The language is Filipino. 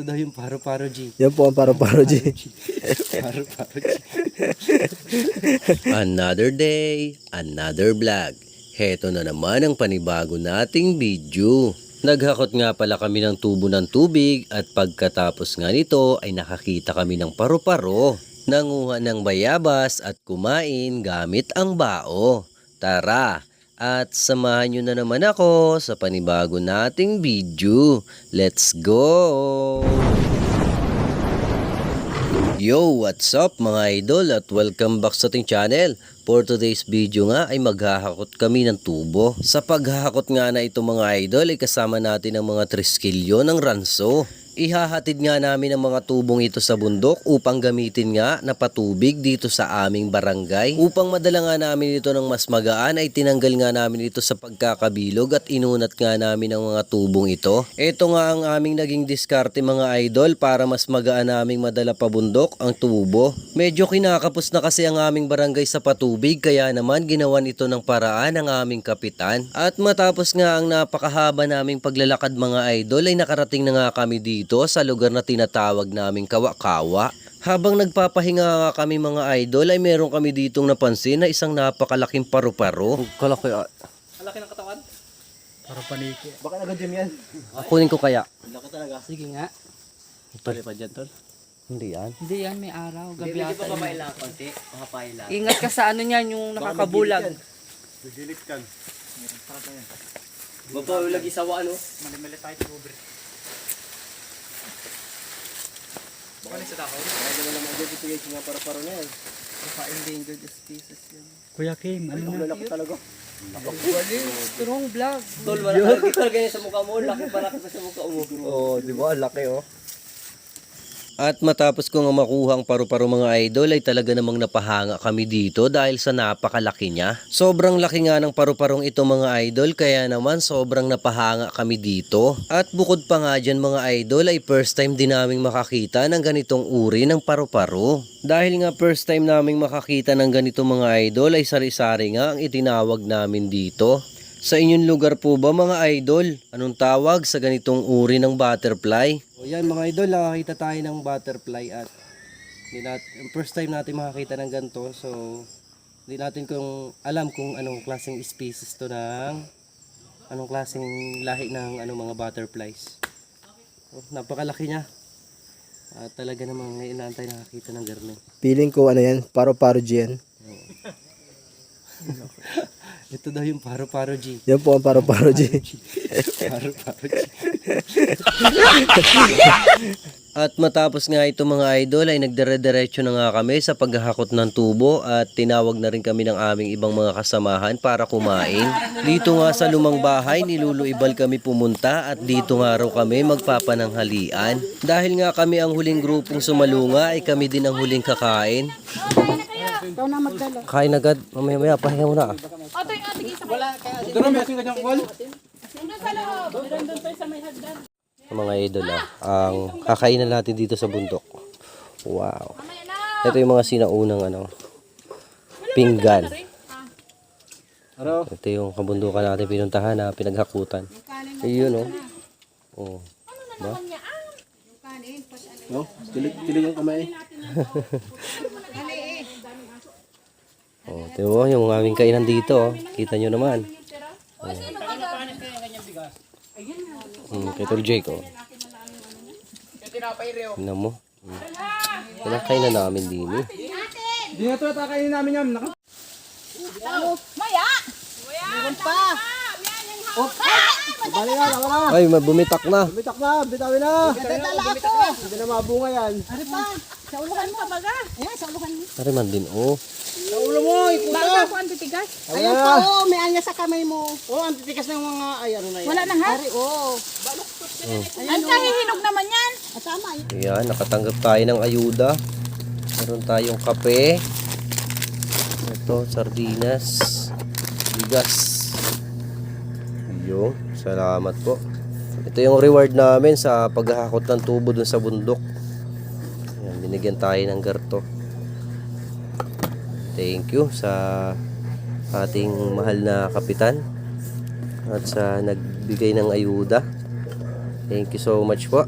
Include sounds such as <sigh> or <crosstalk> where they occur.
Ito daw yung paro-paro G. Yan po ang paro-paro G. Paro-paro G. Another day, another vlog. Heto na naman ang panibago nating video. Naghakot nga pala kami ng tubo ng tubig at pagkatapos nga nito ay nakakita kami ng paru-paro. Nanguha ng bayabas at kumain gamit ang bao. Tara, at samahan nyo na naman ako sa panibago nating video. Let's go! Yo, what's up mga idol at welcome back sa ating channel. For today's video nga ay maghahakot kami ng tubo. Sa paghahakot nga na ito mga idol ay kasama natin ang mga triskilyo ng ranso. Ihahatid nga namin ang mga tubong ito sa bundok upang gamitin nga na patubig dito sa aming barangay. Upang madala nga namin ito ng mas magaan ay tinanggal nga namin ito sa pagkakabilog at inunat nga namin ang mga tubong ito. Ito nga ang aming naging diskarte mga idol para mas magaan naming madala pa bundok ang tubo. Medyo kinakapos na kasi ang aming barangay sa patubig kaya naman ginawan ito ng paraan ng aming kapitan. At matapos nga ang napakahaba naming paglalakad mga idol ay nakarating na nga kami dito sa lugar na tinatawag naming Kawakawa. Habang nagpapahinga nga kami mga idol ay meron kami ditong napansin na isang napakalaking paru-paro. Kalaki ah. Paro paniki. Baka nag-gym yan. Kunin ko kaya. Laki talaga. Sige nga. Palipad dyan tol. Hindi yan. Hindi yan, may araw. Gabi ata. yun. lang konti. Makapay lang. Ingat ka sa ano niyan, yung nakakabulag. Babaw lagi sa ano. Endangered species yun. Kuya Kim, ano na? Lalaki talaga. Strong vlog. Tol, wala talaga <laughs> yan sa mukha mo. Laki pa laki pa sa mukha mo. Oo, di ba? Laki oh. At matapos ko nga makuha ang paru-paro mga idol ay talaga namang napahanga kami dito dahil sa napakalaki niya. Sobrang laki nga ng paru-parong ito mga idol kaya naman sobrang napahanga kami dito. At bukod pa nga dyan mga idol ay first time din naming makakita ng ganitong uri ng paru-paro. Dahil nga first time naming makakita ng ganito mga idol ay sari-sari nga ang itinawag namin dito. Sa inyong lugar po ba mga idol? Anong tawag sa ganitong uri ng butterfly? O yan mga idol, nakakita tayo ng butterfly at hindi nat first time natin makakita ng ganito. So, hindi natin kung alam kung anong klaseng species to ng anong klaseng lahi ng ano mga butterflies. Oh, napakalaki niya. At talaga namang ngayon natin nakakita ng garne. Feeling ko ano yan, paro-paro yan. <laughs> Ito daw yung paro-paro G. Yan po ang paro-paro G. Paro-paro G. <laughs> <laughs> At matapos nga ito mga idol ay nagdire-diretso na nga kami sa paghahakot ng tubo at tinawag na rin kami ng aming ibang mga kasamahan para kumain. Dito nga sa lumang bahay niluluibal kami pumunta at dito nga raw kami magpapananghalian. Dahil nga kami ang huling grupong sumalunga ay kami din ang huling kakain. Kain agad, mamaya maya pahinga muna. Mga idol ah, ang kakainan natin dito sa bundok. Wow. Ito yung mga sinaunang ano, pinggan. Ito yung kabundukan natin pinuntahan na pinaghakutan. Ayun oh. Oh. Ba? No? Tilig, tilig yung kamay. Oh, ito mo yung aming kainan dito. Oh. Kita nyo naman. Oh. Hmm, kay Tol Jake oh. Tingnan mo. Hmm. Yan ang kainan namin din eh. Hindi na ito atakainin namin yan. Naka- Bali na, tama na. Ay, may bumitak na. Bitak na, bitawin na. Hindi na mabunga yan. Ari man din oh. Sa ulo mo, ikuta. Baka po ang titigas. Ayan po, oh, may anya sa kamay mo. Oh, ang titikas ng mga, ay ano na yan. Wala na ha? Ari, oh. Ang kahihinog naman yan. Ah, tama. Ayan, nakatanggap tayo ng ayuda. Meron tayong kape. Ito, sardinas. Bigas. Yung, salamat po. Ito yung reward namin sa paghahakot ng tubo dun sa bundok. Ayan, binigyan tayo ng garto. Thank you sa ating mahal na kapitan at sa nagbigay ng ayuda. Thank you so much po.